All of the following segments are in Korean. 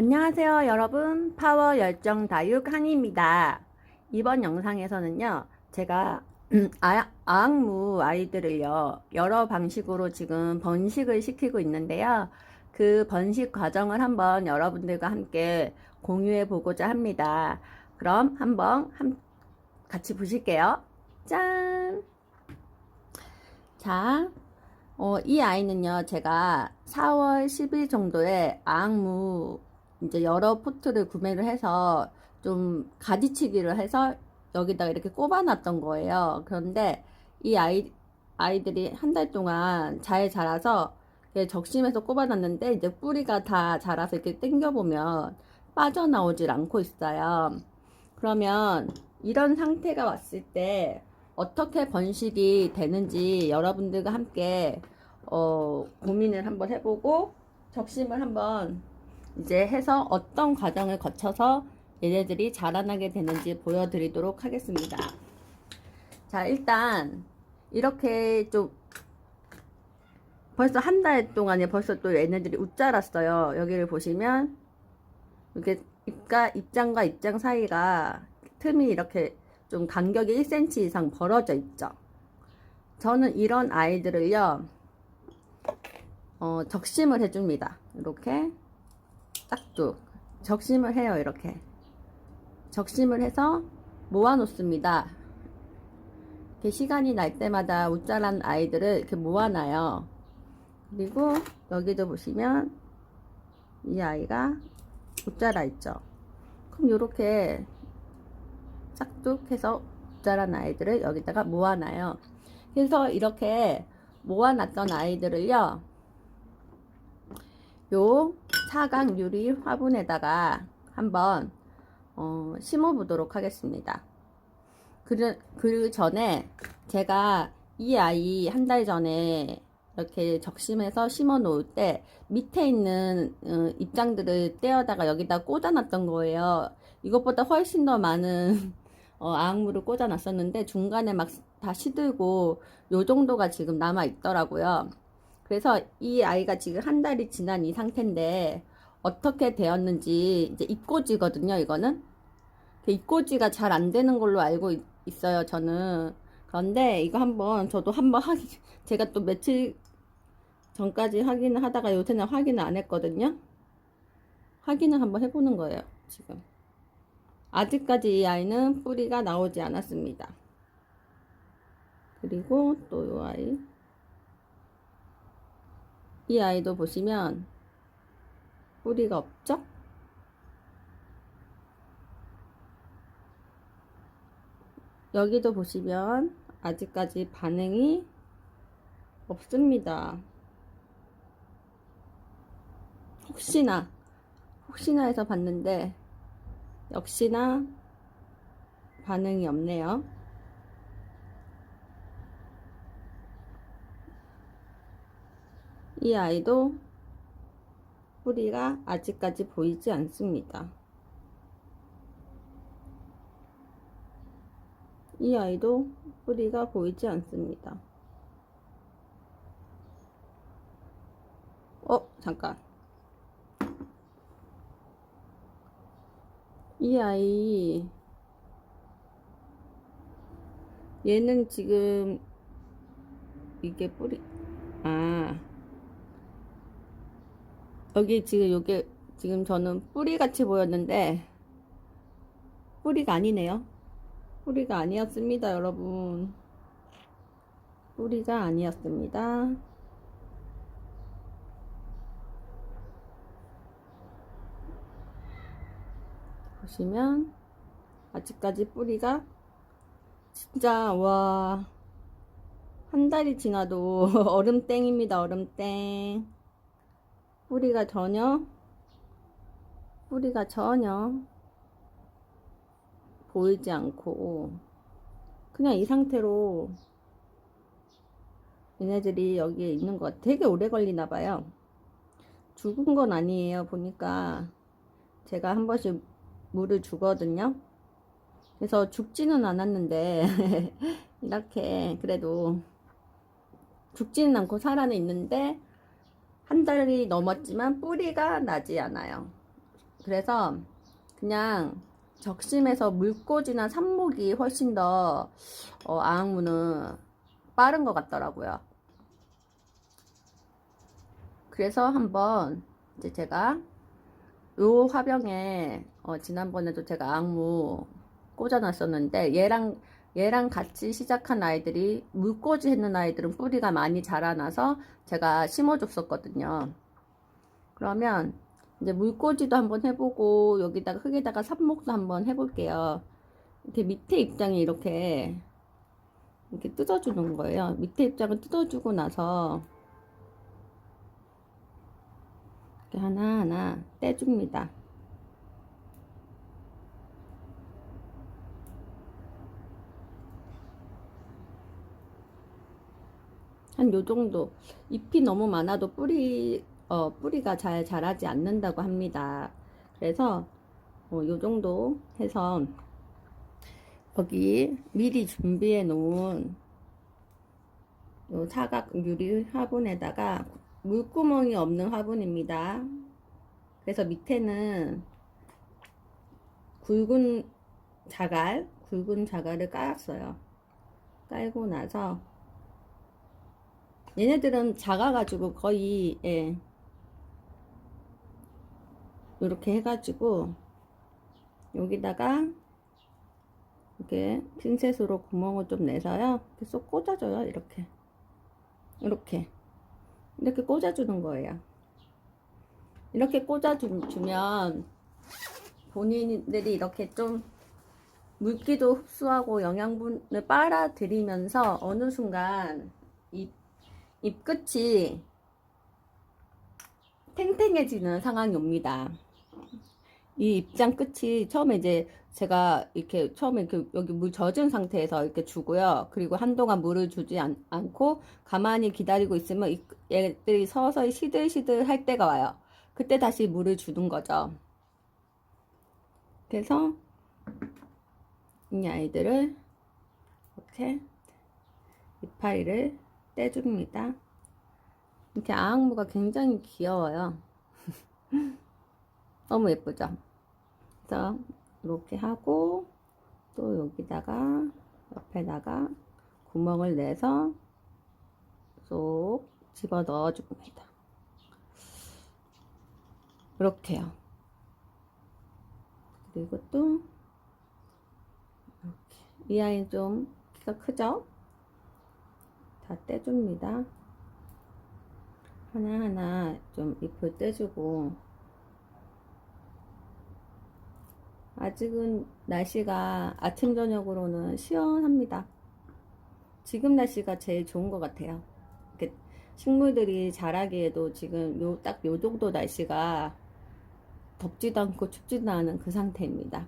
안녕하세요 여러분. 파워 열정 다육 한입니다. 이번 영상에서는요 제가 음, 아, 아악무 아이들을요 여러 방식으로 지금 번식을 시키고 있는데요. 그 번식 과정을 한번 여러분들과 함께 공유해 보고자 합니다. 그럼 한번 함- 같이 보실게요. 짠! 자, 어, 이 아이는요, 제가 4월 10일 정도에 아악무 이제 여러 포트를 구매를 해서 좀 가지치기를 해서 여기다가 이렇게 꼽아놨던 거예요. 그런데 이 아이, 아이들이 한 달 동안 잘 자라서 적심해서 꼽아놨는데 이제 뿌리가 다 자라서 이렇게 당겨보면 빠져나오질 않고 있어요. 그러면 이런 상태가 왔을 때 어떻게 번식이 되는지 여러분들과 함께 어, 고민을 한번 해보고 적심을 한번 이제 해서 어떤 과정을 거쳐서 얘네들이 자라나게 되는지 보여드리도록 하겠습니다. 자, 일단 이렇게 좀 벌써 한 달 동안에 벌써 또 얘네들이 웃자랐어요. 여기를 보시면 이렇게 입과 입장과 입장 사이가 틈이 이렇게 좀 간격이 1cm 이상 벌어져 있죠. 저는 이런 아이들을요, 어, 적심을 해줍니다. 이렇게 딱둑 적심을 해요. 이렇게 적심을 해서 모아 놓습니다. 이렇게 시간이 날 때마다 웃자란 아이들을 이렇게 모아놔요. 그리고 여기도 보시면 이 아이가 웃자라 있죠. 그럼 이렇게 짝둑해서 자란 아이들을 여기다가 모아놔요. 그래서 이렇게 모아놨던 아이들을요, 요 사각 유리 화분에다가 한번 어, 심어 보도록 하겠습니다. 그, 그 전에 제가 이 아이 한 달 전에 이렇게 적심해서 심어 놓을 때 밑에 있는 어, 입장들을 떼어다가 여기다 꽂아 놨던 거예요. 이것보다 훨씬 더 많은 어, 아악물을 꽂아 놨었는데 중간에 막 다 시들고 요 정도가 지금 남아 있더라고요. 그래서 이 아이가 지금 한 달이 지난 이 상태인데 어떻게 되었는지 이제 입꼬지거든요. 이거는 입꼬지가 잘 안 되는 걸로 알고 있, 있어요. 저는 그런데 이거 한번 저도 한번 확인 제가 또 며칠 전까지 확인을 하다가 요새는 확인을 안 했거든요. 확인을 한번 해보는 거예요. 지금 아직까지 이 아이는 뿌리가 나오지 않았습니다. 그리고 또 이 아이 이 아이도 보시면 뿌리가 없죠? 여기도 보시면 아직까지 반응이 없습니다. 혹시나 혹시나 해서 봤는데 역시나 반응이 없네요. 이 아이도 뿌리가 아직까지 보이지 않습니다. 이 아이도 뿌리가 보이지 않습니다. 어, 잠깐. 이 아이, 얘는 지금, 이게 뿌리, 아, 여기 지금 요게, 지금 저는 뿌리 같이 보였는데, 뿌리가 아니네요. 뿌리가 아니었습니다, 여러분. 뿌리가 아니었습니다. 보시면 아직까지 뿌리가 진짜 와. 한 달이 지나도 얼음땡입니다, 얼음땡. 뿌리가 전혀 뿌리가 전혀 보이지 않고 그냥 이 상태로 얘네들이 여기에 있는 것. 되게 오래 걸리나 봐요. 죽은 건 아니에요. 보니까 제가 한 번씩 물을 주거든요. 그래서 죽지는 않았는데 이렇게 그래도 죽지는 않고 살아는 있는데 한 달이 넘었지만 뿌리가 나지 않아요. 그래서 그냥 적심에서 물꽂이나 삽목이 훨씬 더 어, 아항무는 빠른 것 같더라고요. 그래서 한번 이제 제가 요 화병에 어, 지난번에도 제가 아항무 꽂아놨었는데 얘랑 얘랑 같이 시작한 아이들이 물꽂이 했는 아이들은 뿌리가 많이 자라나서 제가 심어줬었거든요. 그러면 이제 물꽂이도 한번 해보고 여기다가 흙에다가 삽목도 한번 해볼게요. 이렇게 밑에 입장이 이렇게 이렇게 뜯어주는 거예요. 밑에 입장을 뜯어주고 나서 이렇게 하나하나 떼줍니다. 한 요 정도 잎이 너무 많아도 뿌리 어, 뿌리가 잘 자라지 않는다고 합니다. 그래서 어, 요 정도 해서 거기 미리 준비해 놓은 요 사각 유리 화분에다가 물구멍이 없는 화분입니다. 그래서 밑에는 굵은 자갈, 굵은 자갈을 깔았어요. 깔고 나서 얘네들은 작아가지고 거의 예, 이렇게 해가지고 여기다가 이렇게 핀셋으로 구멍을 좀 내서요. 이렇게 쏙 꽂아줘요 이렇게. 이렇게. 이렇게 꽂아주는 거예요. 이렇게 꽂아주면 본인들이 이렇게 좀 물기도 흡수하고 영양분을 빨아들이면서 어느 순간 이 잎 끝이 탱탱해지는 상황이 옵니다. 이 입장 끝이 처음에 이제 제가 이렇게 처음에 이렇게 여기 물 젖은 상태에서 이렇게 주고요. 그리고 한동안 물을 주지 않, 않고 가만히 기다리고 있으면 이, 얘들이 서서히 시들시들 할 때가 와요. 그때 다시 물을 주는 거죠. 그래서 이 아이들을 이렇게 이파리를 떼줍니다. 이렇게 아항무가 굉장히 귀여워요. 너무 예쁘죠? 그래서 이렇게 하고 또 여기다가 옆에다가 구멍을 내서 쏙 집어 넣어 줍니다. 이렇게요. 그리고 또 이렇게 이 아이는 좀 키가 크죠? 다 떼줍니다. 하나하나 좀 잎을 떼주고 아직은 날씨가 아침 저녁으로는 시원합니다. 지금 날씨가 제일 좋은 것 같아요. 식물들이 자라기에도 지금 요 딱 요 정도 날씨가 덥지도 않고 춥지도 않은 그 상태입니다.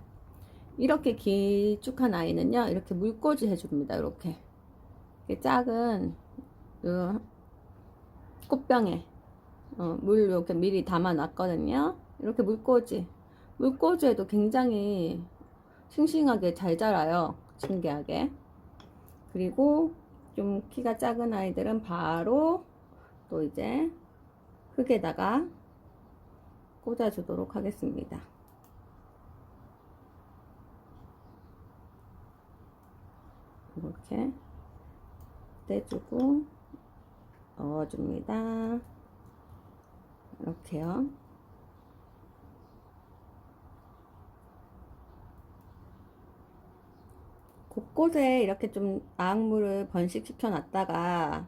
이렇게 길쭉한 아이는요, 이렇게 물꽂이 해줍니다. 이렇게. 작은 요 꽃병에 어, 물 이렇게 미리 담아 놨거든요. 이렇게 물꽂이. 물꽂이에도 굉장히 싱싱하게 잘 자라요. 신기하게. 그리고 좀 키가 작은 아이들은 바로 또 이제 흙에다가 꽂아주도록 하겠습니다. 이렇게 떼주고 넣어줍니다. 이렇게요. 곳곳에 이렇게 좀 아악물을 번식시켜 놨다가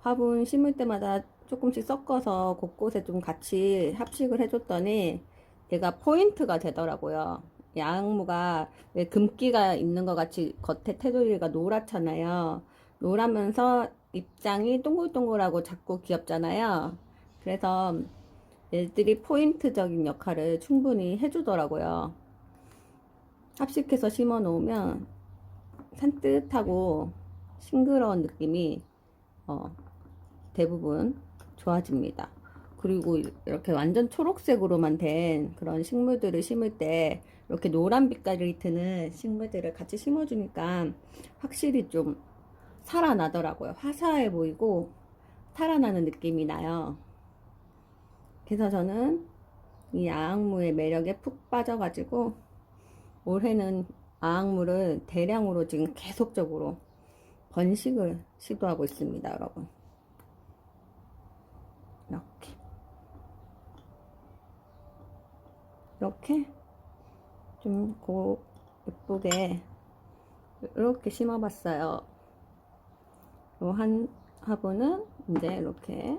화분 심을 때마다 조금씩 섞어서 곳곳에 좀 같이 합식을 해줬더니 얘가 포인트가 되더라고요. 양무가 왜 금기가 있는 것 같이 겉에 테두리가 노랗잖아요. 노라면서 입장이 동글동글하고 작고 귀엽잖아요. 그래서 얘들이 포인트적인 역할을 충분히 해주더라고요. 합식해서 심어 놓으면 산뜻하고 싱그러운 느낌이 어, 대부분 좋아집니다. 그리고 이렇게 완전 초록색으로만 된 그런 식물들을 심을 때 이렇게 노란 빛깔이 드는 식물들을 같이 심어주니까 확실히 좀 살아나더라고요. 화사해 보이고 살아나는 느낌이 나요. 그래서 저는 이 아악무의 매력에 푹 빠져가지고 올해는 아악무를 대량으로 지금 계속적으로 번식을 시도하고 있습니다, 여러분. 이렇게. 이렇게 좀 고, 예쁘게 이렇게 심어봤어요. 요한 화분은 이제 이렇게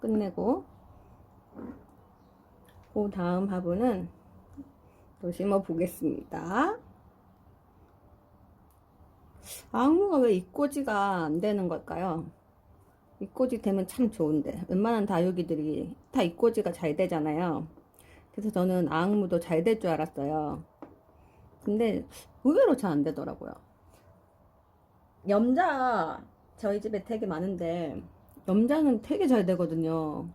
끝내고 그 다음 화분은 또 심어 보겠습니다. 악무가 왜 입꼬지가 안 되는 걸까요? 입꼬지 되면 참 좋은데 웬만한 다육이들이 다 입꼬지가 잘 되잖아요. 그래서 저는 악무도 잘 될 줄 알았어요. 근데 의외로 잘 안 되더라고요. 염자 저희 집에 되게 많은데 염자는 되게 잘 되거든요.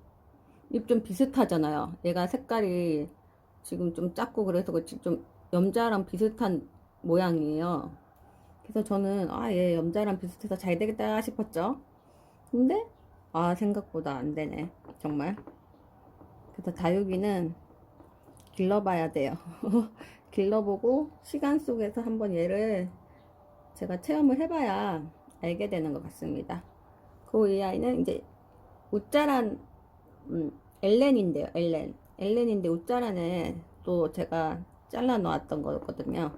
잎 좀 비슷하잖아요. 얘가 색깔이 지금 좀 작고 그래서 그렇지 좀 염자랑 비슷한 모양이에요. 그래서 저는 아 얘 염자랑 비슷해서 잘 되겠다 싶었죠. 근데 아 생각보다 안 되네 정말. 그래서 다육이는 길러봐야 돼요. 길러보고 시간 속에서 한번 얘를 제가 체험을 해봐야 알게 되는 것 같습니다. 그 이 아이는 이제 웃자란 음, 엘렌인데요. 엘렌. 엘렌인데 웃자란에 또 제가 잘라 놓았던 거거든요.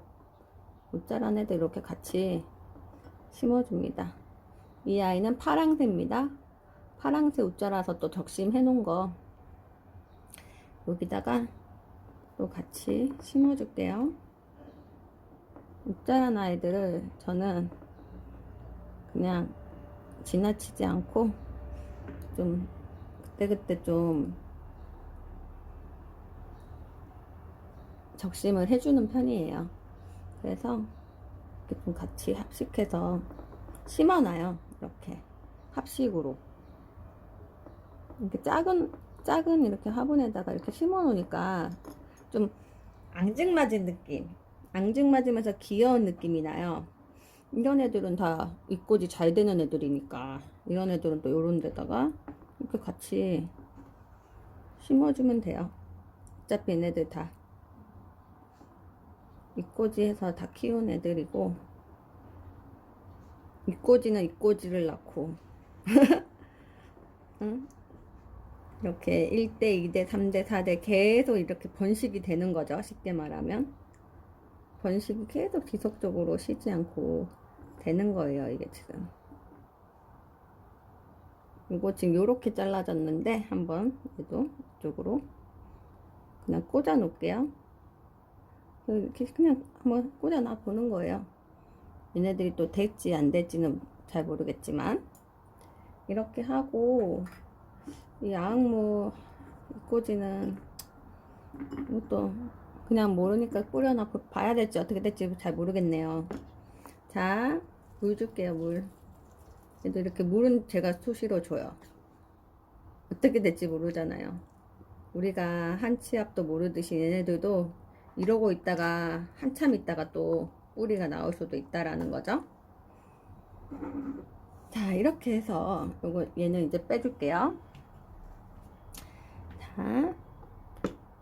웃자란 애도 이렇게 같이 심어줍니다. 이 아이는 파랑새입니다. 파랑새 웃자라서 또 적심해 놓은 거 여기다가 또 같이 심어줄게요. 웃자란 아이들을 저는 그냥 지나치지 않고 좀 그때그때 좀 적심을 해주는 편이에요. 그래서 이렇게 좀 같이 합식해서 심어놔요. 이렇게 합식으로. 이렇게 작은 작은 이렇게 화분에다가 이렇게 심어 놓으니까 좀 앙증맞은 느낌. 앙증맞으면서 귀여운 느낌이 나요. 이런 애들은 다 입꼬지 잘 되는 애들이니까 이런 애들은 또 요런 데다가 이렇게 같이 심어주면 돼요. 어차피 얘네들 다 입꼬지 해서 다 키운 애들이고 입꼬지는 입꼬지를 낳고 응? 이렇게 1대, 2대, 3대, 4대 계속 이렇게 번식이 되는 거죠. 쉽게 말하면. 번식이 계속 지속적으로 쉬지 않고 되는 거예요. 이게 지금. 이거 지금 요렇게 잘라졌는데 한번 얘도 이쪽으로 그냥 꽂아 놓을게요. 이렇게 그냥 한번 꽂아 놔 보는 거예요. 얘네들이 또 될지 안 될지는 잘 모르겠지만 이렇게 하고 이 아악무 입꼬지는 이것도 그냥 모르니까 뿌려놔 봐야 될지 어떻게 될지 잘 모르겠네요. 자, 물 줄게요, 물. 얘도 이렇게 물은 제가 수시로 줘요. 어떻게 될지 모르잖아요. 우리가 한치 앞도 모르듯이 얘네들도 이러고 있다가 한참 있다가 또 뿌리가 나올 수도 있다라는 거죠. 자, 이렇게 해서 요거 얘는 이제 빼줄게요. 자,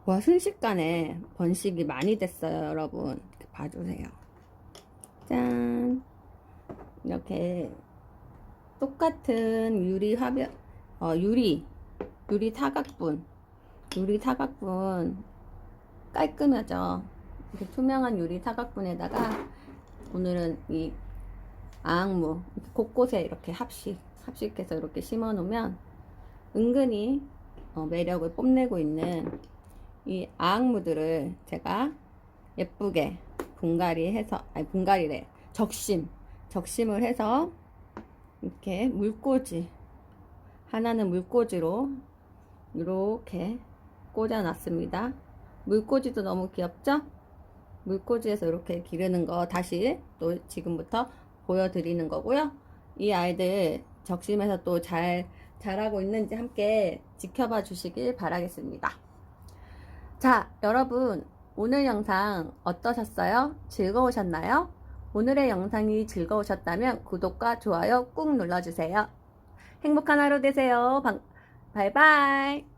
와 순식간에 번식이 많이 됐어요, 여러분. 봐주세요. 짠. 이렇게 똑같은 유리 화변, 어, 유리, 유리 사각분, 유리 사각분 깔끔하죠. 이렇게 투명한 유리 사각분에다가 오늘은 이 아악무 곳곳에 이렇게 합식, 합식해서 이렇게 심어 놓으면 은근히 어, 매력을 뽐내고 있는 이 아악무들을 제가 예쁘게 분갈이 해서 아니 분갈이래 적심 적심을 해서 이렇게 물꽂이 하나는 물꽂이로 이렇게 꽂아 놨습니다 물꽂이도 너무 귀엽죠 물꽂이에서 이렇게 기르는 거 다시 또 지금부터 보여드리는 거고요 이 아이들 적심해서 또 잘 자라고 있는지 함께 지켜봐 주시길 바라겠습니다 자, 여러분, 오늘 영상 어떠셨어요? 즐거우셨나요? 오늘의 영상이 즐거우셨다면 구독과 좋아요 꾹 눌러주세요. 행복한 하루 되세요. 방, 바이바이.